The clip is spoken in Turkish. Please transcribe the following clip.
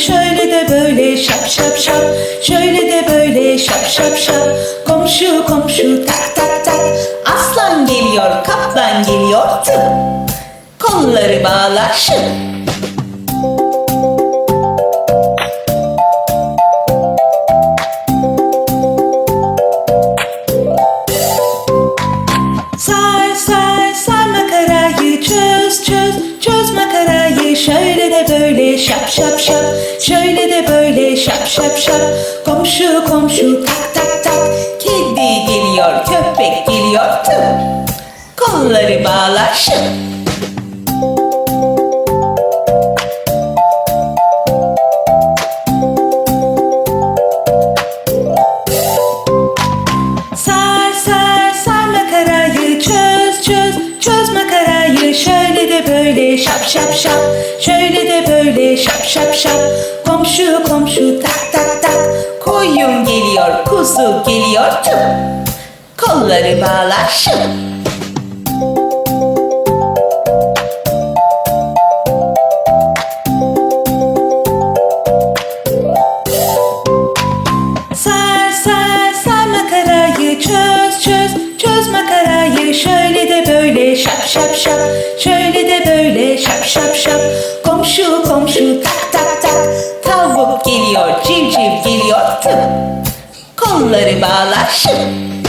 şöyle de böyle şap şap şap. Şöyle de böyle şap şap şap. Komşu komşu tak tak tak. Aslan geliyor kaplan geliyor. Tıp kolları bağlar şıp Sar sar sar makarayı çöz çöz çöz makarayı şöyle şap şap şap. Şöyle de böyle şap şap şap. Komşu komşu tak tak tak. Kedi geliyor köpek geliyor tıp kolları bağlar şıp şap şap şap. Şöyle de böyle şap şap şap. Komşu komşu tak tak tak. Koyun geliyor kuzu geliyor tıp kolları bağlar şıp komşu komşu. Tak tak tak. Tavuk geliyor civciv geliyor. Tıp. Kolları bağlar şıp